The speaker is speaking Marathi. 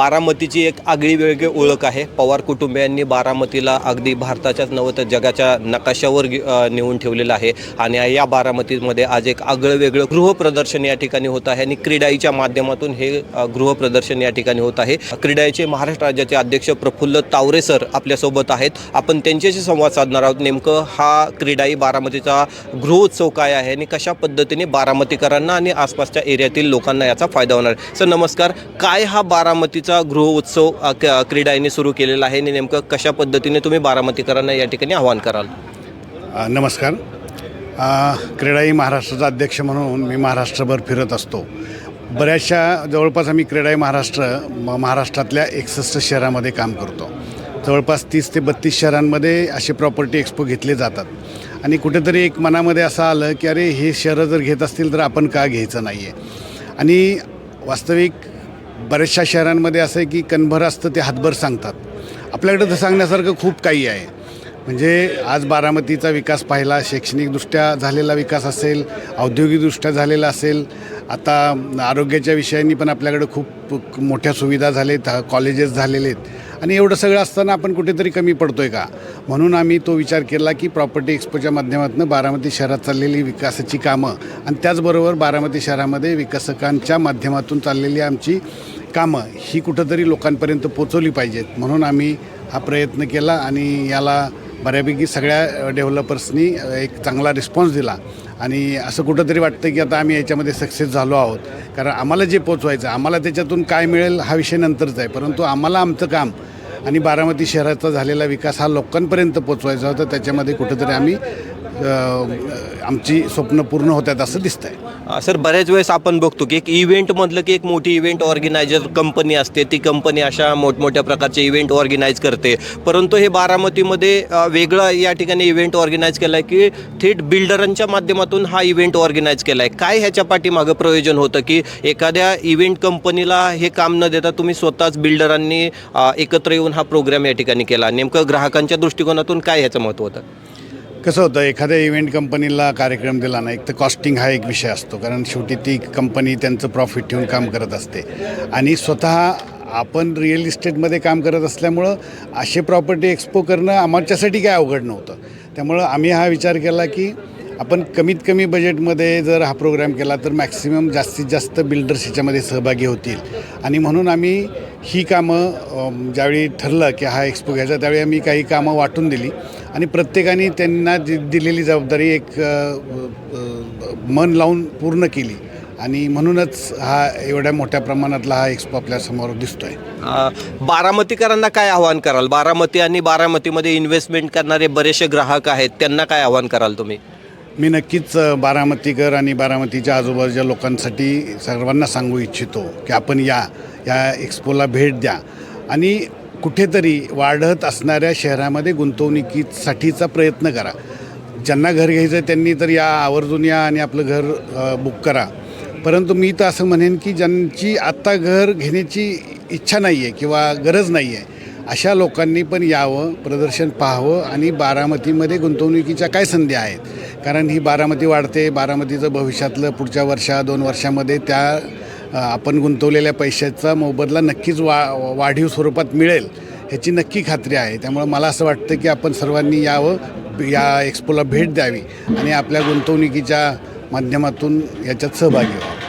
बारामतीची एक आगळी वेगळी ओळख आहे. पवार कुटुंबियांनी बारामतीला अगदी भारताच्याच नव्हे तर जगाच्या नकाशावर नेऊन ठेवलेलं आहे. आणि या बारामतीमध्ये आज एक आगळं वेगळं गृहप्रदर्शन या ठिकाणी होत आहे. आणि क्रीडाईच्या माध्यमातून हे गृहप्रदर्शन या ठिकाणी होत आहे. क्रीडाईचे महाराष्ट्र राज्याचे अध्यक्ष प्रफुल्ल तावरे सर आपल्यासोबत आहेत. आपण त्यांच्याशी संवाद साधणार आहोत. नेमकं हा क्रीडाई बारामतीचा गृहोत्सव काय आहे आणि कशा पद्धतीने बारामतीकरांना आणि आसपासच्या एरियातील लोकांना याचा फायदा होणार आहे. सर नमस्कार. काय हा बारामतीचा गृहोत्सव अ, क- क्रीडाईने सुरू केलेला आहे. आणि नेमकं कशा पद्धतीने तुम्ही बारामतीकरांना या ठिकाणी आवाहन कराल? नमस्कार. क्रीडाई महाराष्ट्राचा अध्यक्ष म्हणून मी महाराष्ट्रभर फिरत असतो. बऱ्याचशा जवळपास आम्ही क्रीडाई महाराष्ट्र म- महाराष्ट्रातल्या एकसष्ट शहरामध्ये काम करतो. जवळपास तीस ते बत्तीस शहरांमध्ये असे प्रॉपर्टी एक्सपो घेतले जातात. आणि कुठेतरी एक मनामध्ये असं आलं की अरे हे शहरं जर घेत असतील तर आपण का घ्यायचं नाही आहे आणि वास्तविक बऱ्याचशा शहरांमध्ये असं आहे की कणभर असतं ते हातभर सांगतात. आपल्याकडे तर सांगण्यासारखं खूप काही आहे. म्हणजे आज बारामतीचा विकास पाहिला शैक्षणिकदृष्ट्या झालेला विकास असेल औद्योगिकदृष्ट्या झालेला असेल आता आरोग्याच्या विषयांनी पण आपल्याकडे खूप मोठ्या सुविधा झालेत कॉलेजेस झालेले आहेत. आणि एवढं सगळं असताना आपण कुठेतरी कमी पडतो आहे का? म्हणून आम्ही तो विचार केला की प्रॉपर्टी एक्सपोच्या माध्यमातून बारामती शहरात चाललेली विकासाची कामं आणि त्याचबरोबर बारामती शहरामध्ये विकसकांच्या माध्यमातून चाललेली आमची कामं ही कुठंतरी लोकांपर्यंत पोचवली पाहिजेत. म्हणून आम्ही हा प्रयत्न केला आणि याला बऱ्यापैकी सगळ्या डेव्हलपर्सनी एक चांगला रिस्पॉन्स दिला. आणि असं कुठंतरी वाटतं की आता आम्ही याच्यामध्ये सक्सेस झालो आहोत. कारण आम्हाला जे पोचवायचं आम्हाला त्याच्यातून काय मिळेल हा विषय नंतरच आहे. परंतु आम्हाला आमचं काम आणि बारामती शहराचा झालेला विकास हा लोकांपर्यंत पोचवायचा होता. त्याच्यामध्ये कुठंतरी आम्ही आमची स्वप्न पूर्ण होतात असं दिसतं आहे सर बऱ्याच वेळेस आपण बघतो की एक इव्हेंट म्हटलं की एक मोठी इव्हेंट ऑर्गनायझर कंपनी असते. ती कंपनी अशा मोठमोठ्या प्रकारचे इव्हेंट ऑर्गनाईज करते. परंतु हे बारामतीमध्ये वेगळं या ठिकाणी इव्हेंट ऑर्गनाईज केला आहे की थेट बिल्डरांच्या माध्यमातून हा इव्हेंट ऑर्गनाईज केला आहे काय ह्याच्या पाठीमागं प्रयोजन होतं की एखाद्या इव्हेंट कंपनीला हे काम न देता तुम्ही स्वतःच बिल्डरांनी एकत्र येऊन हा प्रोग्राम या ठिकाणी केला? नेमकं ग्राहकांच्या दृष्टिकोनातून काय ह्याचं महत्त्व होतं? कसं होतं एखाद्या इव्हेंट कंपनीला कार्यक्रम दिला ना एक तर कॉस्टिंग हा एक विषय असतो. कारण शेवटी ती कंपनी त्यांचं प्रॉफिट ठेवून काम करत असते. आणि स्वतः आपण रिअल इस्टेटमध्ये काम करत असल्यामुळं असे प्रॉपर्टी एक्सपो करणं आमच्यासाठी काय अवघड नव्हतं. त्यामुळं आम्ही हा विचार केला की आपण कमीत कमी बजेटमध्ये जर हा प्रोग्राम केला तर मॅक्सिमम जास्तीत जास्त बिल्डर्स ह्याच्यामध्ये सहभागी होतील. आणि म्हणून आम्ही ही कामं ज्यावेळी ठरलं की हा एक्सपो घ्यायचा त्यावेळी आम्ही काही कामं वाटून दिली. आणि प्रत्येकाने त्यांना दि दिलेली जबाबदारी एक मन लावून पूर्ण केली. आणि म्हणूनच हा एवढ्या मोठ्या प्रमाणातला हा एक्सपो आपल्यासमोर दिसतो आहे बारामतीकरांना काय आव्हान कराल? बारामती आणि बारामतीमध्ये इन्व्हेस्टमेंट करणारे बरेचसे ग्राहक आहेत त्यांना काय आव्हान कराल तुम्ही? मी नक्कीच बारामतीकर आणि बारामतीच्या आजूबाजूच्या लोकांसाठी सर्वांना सांगू इच्छितो की आपण या या एक्सपोला भेट द्या. आणि कुठेतरी वाढत असणाऱ्या शहरामध्ये गुंतवणुकीसाठीचा प्रयत्न करा. ज्यांना घर घ्यायचं आहे त्यांनी तर या आवर्जून या आणि आपलं घर बुक करा. परंतु मी तर असं म्हणेन की ज्यांची आत्ता घर घेण्याची इच्छा नाही आहे किंवा गरज नाही आहे अशा लोकांनी पण यावं प्रदर्शन पाहावं आणि बारामतीमध्ये गुंतवणुकीच्या काय संधी आहेत? कारण ही बारामती वाढते बारामतीचं भविष्यातलं पुढच्या वर्षा दोन वर्षामध्ये त्या आपण गुंतवलेल्या पैशाचा मोबदला नक्कीच वा वाढीव स्वरूपात मिळेल ह्याची नक्की खात्री आहे. त्यामुळं मला असं वाटतं की आपण सर्वांनी यावं या एक्सपोला भेट द्यावी आणि आपल्या गुंतवणुकीच्या माध्यमातून याच्यात सहभागी व्हावं.